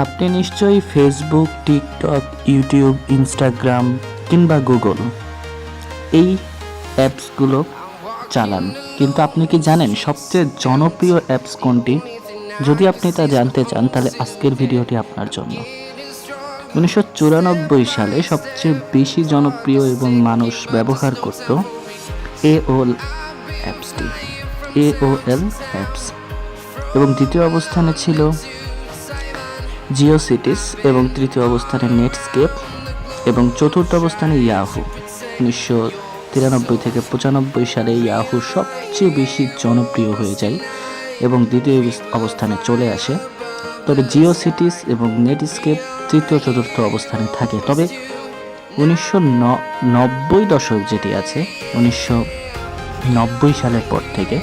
আপনি নিশ্চয়ই Facebook TikTok YouTube Instagram কিংবা গুগল এই অ্যাপসগুলো চালান। কিন্তু আপনি কি জানেন সবচেয়ে জনপ্রিয় অ্যাপস কোনটি? যদি আপনি তা জানতে চান, তাহলে আজকের ভিডিওটি আপনার জন্য। উনিশশো চুরানব্বই সালে সবচেয়ে বেশি জনপ্রিয় এবং মানুষ ব্যবহার করত এওল অ্যাপসটি এল অ্যাপস এবং দ্বিতীয় অবস্থানে ছিল জিও সিটিস এবং তৃতীয় অবস্থানে নেটস্কেপ এবং চতুর্থ অবস্থানে ইয়াহু। উনিশশো তিরানব্বই থেকে পঁচানব্বই সালে ইয়াহু সবচেয়ে বেশি জনপ্রিয় হয়ে যায় এবং দ্বিতীয় অবস্থানে চলে আসে। তবে জিও সিটিস এবং নেটস্কেপ তৃতীয়, চতুর্থ অবস্থানে থাকে। তবে উনিশশো নব্বই দশক যেটি আছে, উনিশশো নব্বই সালের পর থেকে।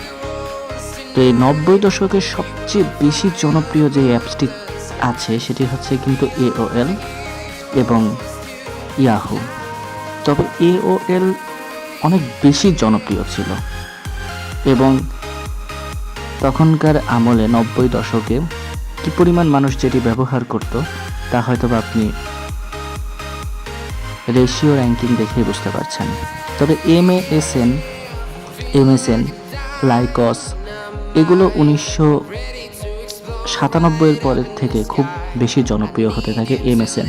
তো এই নব্বই দশকের সবচেয়ে বেশি জনপ্রিয় যে অ্যাপসটি আছে, সেটি হচ্ছে কিন্তু এওএল এবং ইয়াহু তবে এওএল অনেক বেশি জনপ্রিয় ছিল এবং তখনকার আমলে নব্বই দশকে কী পরিমাণ মানুষ যেটি ব্যবহার করত, তা হয়তো আপনি রেশিও র্যাঙ্কিং দেখেই বুঝতে পারছেন। তবে M S N, M S N, likes, এগুলো উনিশশো সাতানব্বইয়ের পরের থেকে খুব বেশি জনপ্রিয় হতে থাকে এমএসএন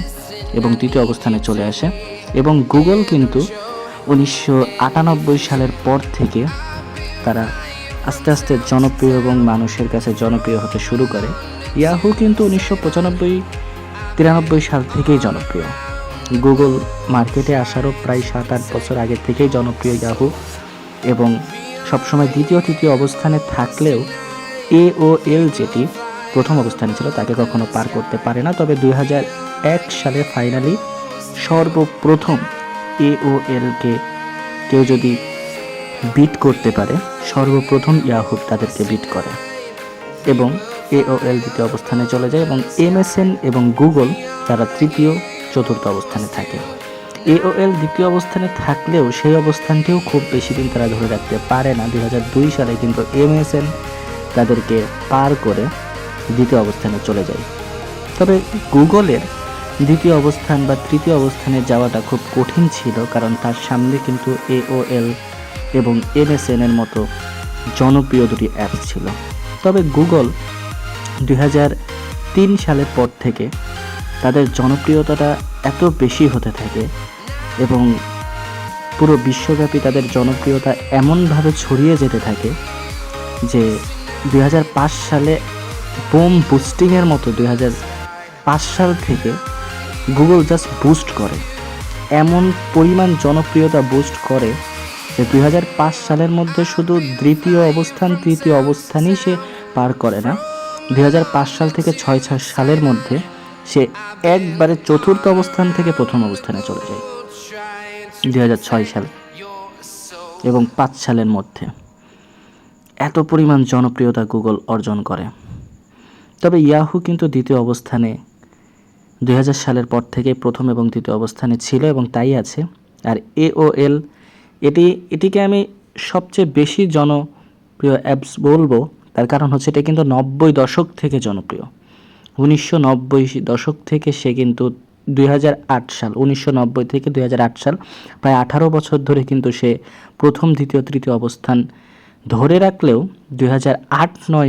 এবং তৃতীয় অবস্থানে চলে আসে। এবং গুগল কিন্তু উনিশশো আটানব্বই সালের পর থেকে তারা আস্তে আস্তে জনপ্রিয় এবং মানুষের কাছে জনপ্রিয় হতে শুরু করে। ইয়াহু কিন্তু উনিশশো পঁচানব্বই, তিরানব্বই সাল থেকেই জনপ্রিয়। গুগল মার্কেটে আসারও প্রায় সাত আট বছর আগে থেকেই জনপ্রিয় ইয়াহু এবং সবসময় দ্বিতীয়, তৃতীয় অবস্থানে থাকলেও এ ও এল যেটি প্রথম অবস্থানে ছিল, তাকে কখনো পার করতে পারে না। তবে দুই সালে ফাইনালি সর্বপ্রথম এ ও এলকে কেউ যদি বিট করতে পারে, সর্বপ্রথম ইয়াহু তাদেরকে বিট করে এবং এওএল দ্বিতীয় অবস্থানে চলে যায় এবং এমএসএন এবং গুগল তারা তৃতীয়, চতুর্থ অবস্থানে থাকে। এওএল দ্বিতীয় অবস্থানে থাকলেও সেই অবস্থানটিও খুব বেশি দিন তারা ধরে রাখতে পারে না। দু হাজার দুই সালে কিন্তু এমএসএন তাদেরকে পার করে দ্বিতীয় অবস্থানে চলে যায়। তবে গুগলের দ্বিতীয় অবস্থান বা তৃতীয় অবস্থানে যাওয়াটা খুব কঠিন ছিল কারণ তার সামনে কিন্তু এওএল এবং এমএসএন এর মতো জনপ্রিয় দুটি অ্যাপস ছিল। তবে গুগল দুই তিন সালের পর থেকে তাদের জনপ্রিয়তাটা এত বেশি হতে থাকে এবং পুরো বিশ্বব্যাপী তাদের জনপ্রিয়তা এমনভাবে ছড়িয়ে যেতে থাকে যে দুই হাজার পাঁচ সালে বোম বুস্টিংয়ের মতো দু হাজার পাঁচ সাল থেকে গুগল জাস্ট বুস্ট করে। এমন পরিমাণ জনপ্রিয়তা বুস্ট করে যে দু হাজার পাঁচ সালের মধ্যে শুধু দ্বিতীয় অবস্থান, তৃতীয় অবস্থানই সে পার করে না। দু হাজার পাঁচ সাল থেকে ছয় ছয় সালের মধ্যে সে একবারে চতুর্থ অবস্থান থেকে প্রথম অবস্থানে চলে যায়। দু হাজার ছয় সাল এবং পাঁচ সালের মধ্যে এত পরিমাণ জনপ্রিয়তা গুগল অর্জন করে। তবে ইয়াহু কিন্তু দ্বিতীয় অবস্থানে দুই হাজার সালের পর থেকে প্রথম এবং দ্বিতীয় অবস্থানে ছিল এবং তাই আছে। আর এল, এটি, এটিকে আমি সবচেয়ে বেশি জনপ্রিয় অ্যাপস বলব, তার কারণ হচ্ছে এটা কিন্তু নব্বই দশক থেকে জনপ্রিয়। উনিশশো নব্বই দশক থেকে সে কিন্তু দুই হাজার আট সাল, উনিশশো নব্বই থেকে দুই হাজার আট সাল, প্রায় আঠারো বছর ধরে কিন্তু সে প্রথম, দ্বিতীয়, তৃতীয় অবস্থান ধরে রাখলেও দুই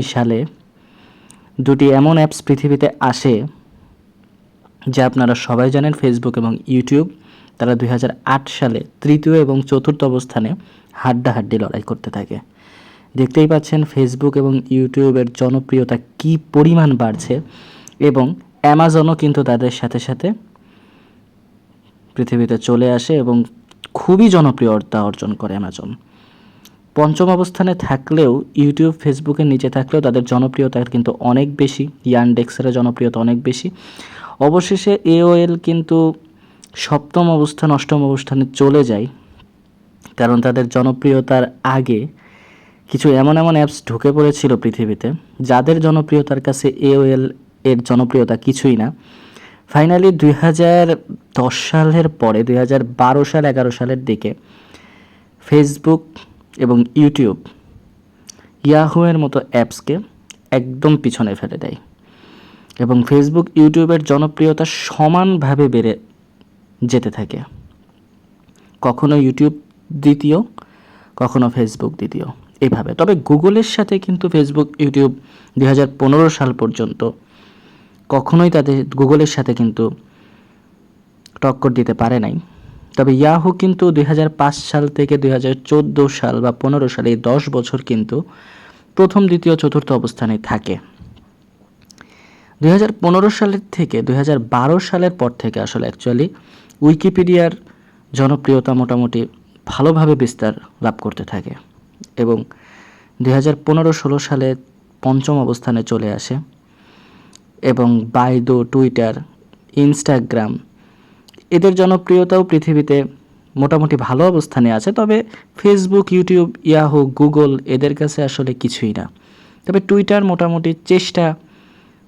সালে দুটি এমন অ্যাপস পৃথিবীতে আসে যা আপনারা সবাই জানেন ফেসবুক এবং ইউটিউব তারা দুই হাজার আট সালে তৃতীয় এবং চতুর্থ অবস্থানে হাড্ডাহাড্ডি লড়াই করতে থাকে। দেখতেই পাচ্ছেন ফেসবুক এবং ইউটিউবের জনপ্রিয়তা কি পরিমাণ বাড়ছে এবং অ্যামাজনও কিন্তু তাদের সাথে সাথে পৃথিবীতে চলে আসে এবং খুবই জনপ্রিয়তা অর্জন করে অ্যামাজন পঞ্চম অবস্থানে থাকলেও ইউটিউব, ফেসবুকের নিচে থাকলেও তাদের জনপ্রিয়তা কিন্তু অনেক বেশি। ইয়ানডেক্সের জনপ্রিয়তা অনেক বেশি। অবশেষে এওএল কিন্তু সপ্তম অবস্থান, অষ্টম অবস্থানে চলে যায়। কারণ তাদের জনপ্রিয়তার আগে কিছু এমন এমন অ্যাপস ঢুকে পড়েছিল পৃথিবীতে, যাদের জনপ্রিয়তার কাছে এওএল এর জনপ্রিয়তা কিছুই না। ফাইনালি দুই হাজার দশ সালের পরে, দুই হাজার বারো সাল, এগারো সালের দিকে ফেসবুক এবং ইউটিউব ইয়াহুয়ের মতো অ্যাপসকে একদম পিছনে ফেলে দেয় এবং ফেসবুক, ইউটিউবের জনপ্রিয়তা সমানভাবে বেড়ে যেতে থাকে। কখনো ইউটিউব দ্বিতীয়, কখনো ফেসবুক দ্বিতীয় এইভাবে তবে গুগলের সাথে কিন্তু ফেসবুক, ইউটিউব দু হাজার পনেরো সাল পর্যন্ত কখনোই তাদের, গুগলের সাথে কিন্তু টক্কর দিতে পারে নাই। তবে ইয়াহু কিন্তু দুই হাজার পাঁচ সাল থেকে দুই হাজার চোদ্দ সাল বা পনেরো সালে, এই দশ বছর কিন্তু প্রথম, দ্বিতীয়, চতুর্থ অবস্থানে থাকে। দুই হাজার পনেরো সালের থেকে দুই হাজার বারো সালের পর থেকে আসলে অ্যাকচুয়ালি উইকিপিডিয়ার জনপ্রিয়তা মোটামুটি ভালোভাবে বিস্তার লাভ করতে থাকে এবং দুই হাজার পনেরো ষোলো সালে পঞ্চম অবস্থানে চলে আসে এবং বাইদো টুইটার ইনস্টাগ্রাম এদের জনপ্রিয়তাও পৃথিবীতে মোটামুটি ভালো অবস্থানে আছে, তবে ফেসবুক ইউটিউব ইয়াহু গুগল এদের কাছে আসলে কিছুই না। তবে টুইটার মোটামুটি চেষ্টা,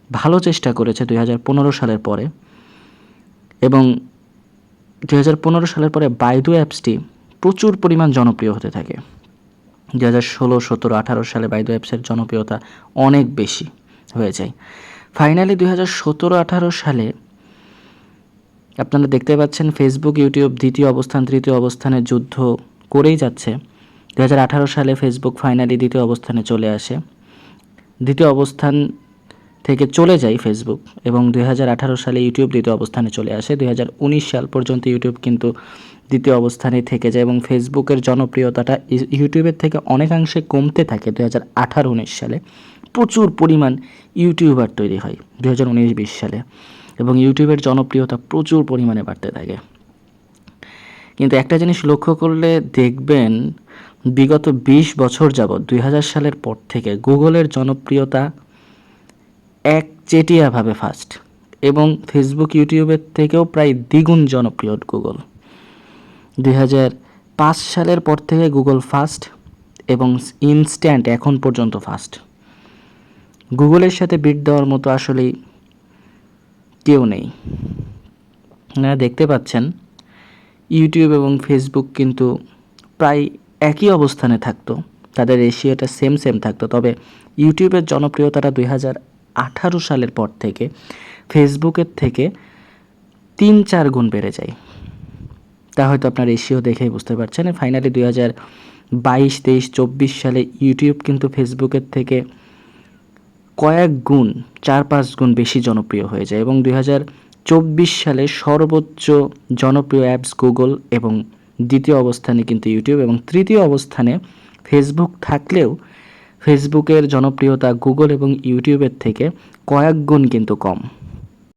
ভালো চেষ্টা করেছে দুই হাজার পনেরো সালের পরে। এবং দুই হাজার পনেরো সালের পরে বাইদু অ্যাপসটি প্রচুর পরিমাণ জনপ্রিয় হতে থাকে। দু হাজার ষোলো সতেরো আঠারো সালে বাইদু অ্যাপসের জনপ্রিয়তা অনেক বেশি হয়ে যায়। ফাইনালি দুই হাজার সতেরো আঠারো সালে আপনারা দেখতে পাচ্ছেন ফেসবুক ইউটিউব দ্বিতীয় অবস্থান, তৃতীয় অবস্থানে যুদ্ধ করেই যাচ্ছে। দু হাজার আঠারো সালে ফেসবুক ফাইনালি দ্বিতীয় অবস্থানে চলে আসে। দ্বিতীয় অবস্থান থেকে চলে যায় ফেসবুক এবং দুই হাজার আঠারো সালে ইউটিউব দ্বিতীয় অবস্থানে চলে আসে। দুই হাজার উনিশ সাল পর্যন্ত ইউটিউব কিন্তু দ্বিতীয় অবস্থানে থেকে যায় এবং ফেসবুকের জনপ্রিয়তাটা ইউটিউবের থেকে অনেকাংশে কমতে থাকে। দুই হাজার সালে প্রচুর পরিমাণ ইউটিউবার তৈরি হয়। দুই হাজার সালে। এবং ইউটিউবের জনপ্রিয়তা প্রচুর পরিমাণে বাড়তে থাকে। কিন্তু একটা জিনিস লক্ষ্য করলে দেখবেন, বিগত বিশ বছর যাবৎ, দুই হাজার সালের পর থেকে গুগলের জনপ্রিয়তা এক চেটিয়াভাবে ফার্স্ট এবং ফেসবুক ইউটিউবের থেকেও প্রায় দ্বিগুণ জনপ্রিয় গুগল। দুই হাজার পাঁচ সালের পর থেকে গুগল ফার্স্ট এবং ইনস্ট্যান্ট এখন পর্যন্ত ফার্স্ট গুগলের সাথে বিট দেওয়ার মতো আসলেই কেউ নেই। আপনারা দেখতে পাচ্ছেন, ইউটিউব এবং ফেসবুক কিন্তু প্রায় একই অবস্থানে থাকতো। তাদের রেশিওটা সেম সেম থাকতো। তবে ইউটিউবের জনপ্রিয়তাটা দুই হাজার আঠারো সালের পর থেকে ফেসবুকের থেকে তিন চার গুণ বেড়ে যায়। তা হয়তো আপনার রেশিও দেখেই বুঝতে পারছেন। ফাইনালি দুই হাজার বাইশ, তেইশ, চব্বিশ সালে ইউটিউব কিন্তু ফেসবুকের থেকে কয়েক গুণ, চার পাঁচ গুণ বেশি জনপ্রিয় হয়ে যায় এবং দুই চব্বিশ সালে সর্বোচ্চ জনপ্রিয় অ্যাপস গুগল এবং দ্বিতীয় অবস্থানে কিন্তু ইউটিউব এবং তৃতীয় অবস্থানে ফেসবুক থাকলেও ফেসবুকের জনপ্রিয়তা গুগল এবং ইউটিউবের থেকে কয়েক গুণ কিন্তু কম।